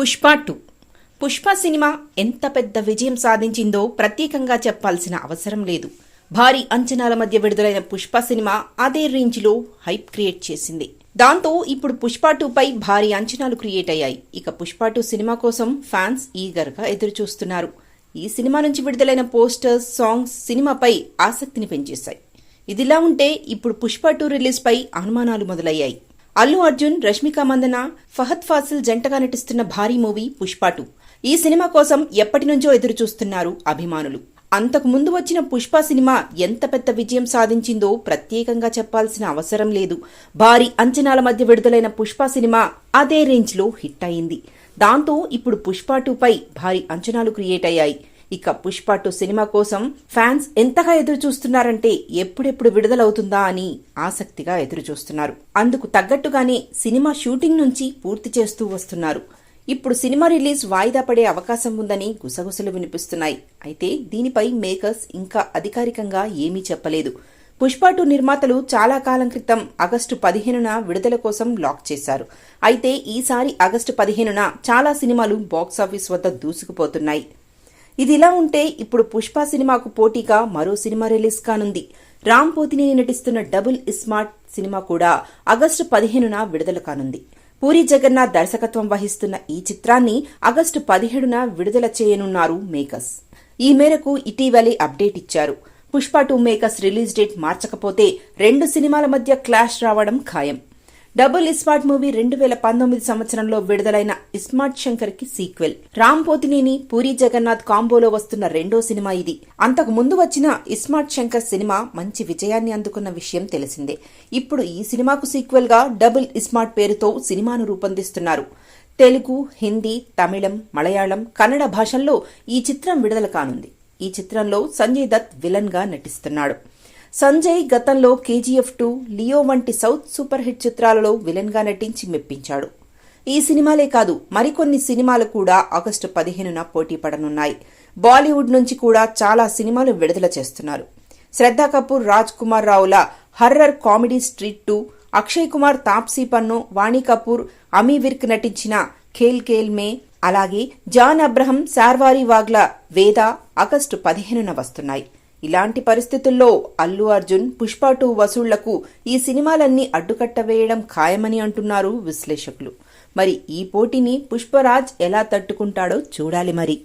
Pushpa two. Pushpa cinema ఎంత పెద్ద విజయం సాధించిందో ప్రత్యేకంగా చెప్పాల్సిన అవసరం లేదు. భారీ అంచనాల మధ్య విడుదలైన పుష్ప సినిమా అదే రేంజ్లో హైప్ క్రియేట్ చేసింది. దాంతో ఇప్పుడు పుష్ప టూపై భారీ అంచనాలు క్రియేట్ అయ్యాయి. ఇక పుష్ప టూ సినిమా కోసం ఫ్యాన్స్ ఈగర్గా ఎదురుచూస్తున్నారు. ఈ సినిమా నుంచి విడుదలైన పోస్టర్స్ సాంగ్స్ సినిమాపై ఆసక్తిని పెంచేశాయి. ఇదిలా ఉంటే ఇప్పుడు పుష్ప టూ రిలీజ్పై అనుమానాలు మొదలయ్యాయి. అల్లు అర్జున్ రష్మిక మందన ఫహద్ ఫాసిల్ జంటగా నటిస్తున్న భారీ మూవీ పుష్పటు ఈ సినిమా కోసం ఎప్పటి నుంచో ఎదురు చూస్తున్నారు అభిమానులు. అంతకు ముందు వచ్చిన పుష్ప సినిమా ఎంత పెద్ద విజయం సాధించిందో ప్రత్యేకంగా చెప్పాల్సిన అవసరం లేదు. భారీ అంచనాల మధ్య విడుదలైన పుష్ప సినిమా అదే రేంజ్లో హిట్ అయింది. దాంతో ఇప్పుడు పుష్ప టూపై భారీ అంచనాలు క్రియేట్ అయ్యాయి. ఇక పుష్ప టూ సినిమా కోసం ఫ్యాన్స్ ఎంతగా ఎదురు చూస్తున్నారంటే ఎప్పుడెప్పుడు విడుదలవుతుందా అని ఆసక్తిగా ఎదురు చూస్తున్నారు అందుకు తగ్గట్టుగానే సినిమా షూటింగ్ నుంచి పూర్తి చేస్తూ వస్తున్నారు. ఇప్పుడు సినిమా రిలీజ్ వాయిదా పడే అవకాశం ఉందని గుసగుసలు వినిపిస్తున్నాయి. అయితే దీనిపై మేకర్స్ ఇంకా అధికారికంగా ఏమీ చెప్పలేదు. పుష్ప టూ నిర్మాతలు చాలా కాలం క్రితం ఆగస్టు పదిహేనున విడుదల కోసం లాక్ చేశారు. అయితే ఈసారి ఆగస్టు పదిహేనున చాలా సినిమాలు బాక్సాఫీస్ వద్ద దూసుకుపోతున్నాయి. ఇది ఇలా ఉంటే ఇప్పుడు పుష్ప సినిమాకు పోటీగా మరో సినిమా రిలీజ్ కానుంది. రామ్ పోతినేని నటిస్తున్న డబుల్ ఇస్మార్ట్ సినిమా కూడా ఆగస్టు పదిహేనున విడుదల కానుంది. పూరి జగన్నాథ్ దర్శకత్వం వహిస్తున్న ఈ చిత్రాన్ని ఆగస్టు పదిహేడున విడుదల చేయనున్నారు మేకర్స్. ఈ మేరకు ఇటీవలే అప్డేట్ ఇచ్చారు. Pushpa two makers release date మార్చకపోతే రెండు సినిమాల మధ్య క్లాష్ రావడం ఖాయం. డబుల్ ఇస్మార్ట్ మూవీ రెండు వేల పంతొమ్మిది సంవత్సరంలో విడుదలైన ఇస్మార్ట్ శంకర్కి సీక్వెల్. రామ్ పోతినేని పూరి జగన్నాథ్ కాంబోలో వస్తున్న రెండో సినిమా ఇది. అంతకు ముందు వచ్చిన ఇస్మార్ట్ శంకర్ సినిమా మంచి విజయాన్ని అందుకున్న విషయం తెలిసిందే. ఇప్పుడు ఈ సినిమాకు సీక్వెల్గా డబుల్ ఇస్మార్ట్ పేరుతో సినిమాను రూపొందిస్తున్నారు. తెలుగు హిందీ తమిళం మలయాళం కన్నడ భాషల్లో ఈ చిత్రం విడుదల కానుంది. ఈ చిత్రంలో సంజయ్ దత్ విలన్గా నటిస్తున్నాడు. సంజయ్ గతంలో కేజీఎఫ్ టూ లియో వంటి సౌత్ సూపర్ హిట్ చిత్రాలలో విలన్గా నటించి మెప్పించాడు. ఈ సినిమాలే కాదు మరికొన్ని సినిమాలు కూడా ఆగస్టు పదిహేనున పోటీ పడనున్నాయి. బాలీవుడ్ నుంచి కూడా చాలా సినిమాలు విడుదల చేస్తున్నారు. Shraddha Kapoor Raj Kumar Ravula horror comedy Stree two Akshay Kumar Taapsee Pannu Vaani Kapoor అమీ విర్క్ నటించిన ఖేల్ ఖేల్ మే అలాగే జాన్ అబ్రహం శార్వారి వాగ్ల వేద ఆగస్టు పదిహేనున వస్తున్నాయి. ఇలాంటి పరిస్థితుల్లో అల్లు అర్జున్ పుష్ప టూ వసూళ్ళకు ఈ సినిమాలన్నీ అడ్డుకట్ట వేయడం ఖాయమని అంటున్నారు విశ్లేషకులు. మరి ఈ పోటీని పుష్పరాజ్ ఎలా తట్టుకుంటాడో చూడాలి మరి.